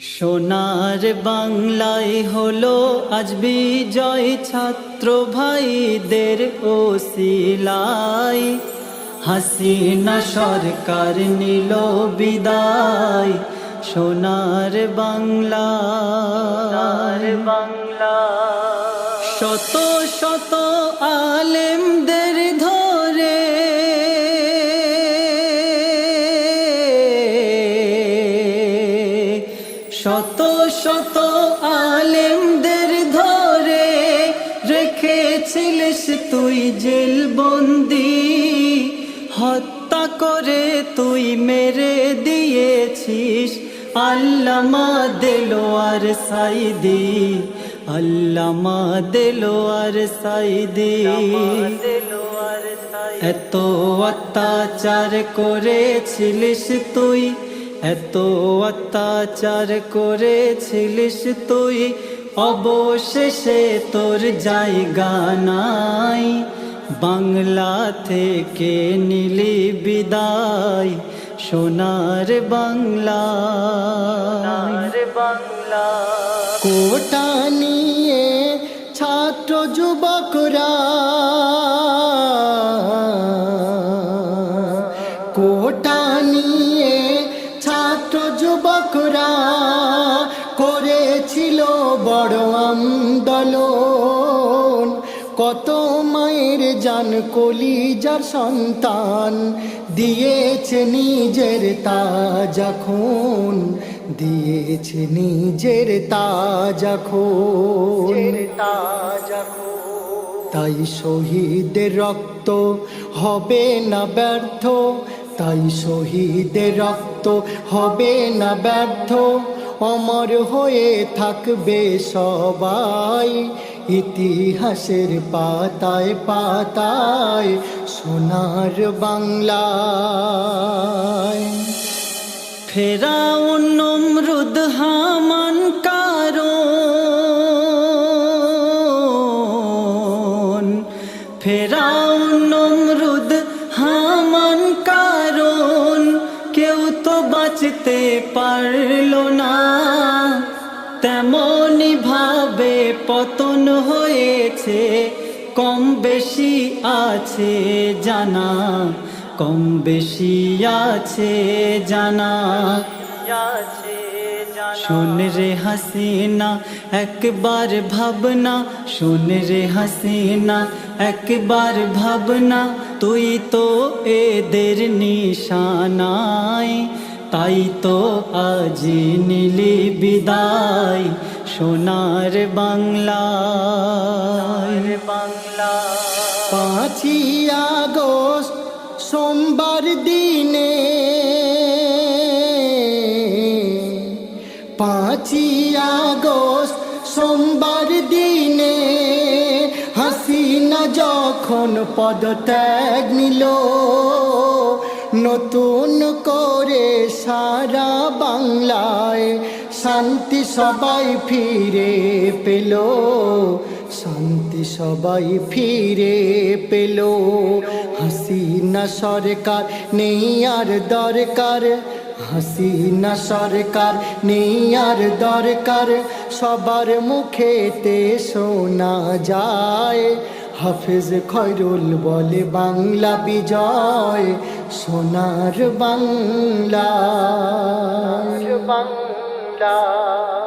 সোনার বাংলায় হলো আজ বিজয় ছাত্র ভাইদের ওসিলাই। হাসিনা সরকার নিল বিদায় সোনার বাংলা বাংলা শত শত শত আলেমদের ধরে রেখেছিলিস তুই জেল বন্দি হত্যা করে তুই মেরে দিয়েছিস আল্লামা দেলোয়ার সাইদি। আল্লামা দেলোয়ার সাইদি। এত অত্যাচার করেছিলিস তুই এত অত্যাচার করেছিলিস তুই অবশেষে তোর জায়গা নাই। বাংলা থেকে নিলি বিদায় সোনার বাংলা। বাংলা। কোটা করেছিল বড় আন্দোলন। কত মায়ের জান কলিজার সন্তান দিয়েছে নিজের তাজা খুন দিয়েছে নিজের তাজা খুন। তাজা তাই শহীদের রক্ত হবে না ব্যর্থ তাই শহীদের রক্ত হবে না ব্যর্থ অমর হয়ে থাকবে সবাই, ইতিহাসের পাতায় পাতায়, সোনার বাংলায়। ফেরাউন নমরুদ হামান কারণ। ফেরাউন নমরুদ হামান কারণ। কেউ তো বাঁচতে পারল না। তেমনি ভাবে পতন হয়েছে, কম বেশি আছে জানা, কম বেশি আছে জানা। শোন রে হাসিনা, একবার ভাবনা, শোন রে হাসিনা, একবার ভাবনা, তুই তো এদের নিশানায়। তাই তো আজ নীলি বিদায় সোনার বাংলা বাংলা পাঁচই আগস্ট সোমবার দিনে পাঁচই আগস্ট সোমবার দিনে হাসিনা যখন পদত্যাগ নিল নতুন করে সারা বাংলায় শান্তি সবাই ফিরে পেল, শান্তি সবাই ফিরে পেল। হাসিনা সরকার নেই আর দরকার, হাসিনা সরকার নেই আর দরকার, সবার মুখেতে শোনা যায়। হাফেজ খৈরুল বলে বাংলা বিজয় সোনার বাংলা। বাংলা।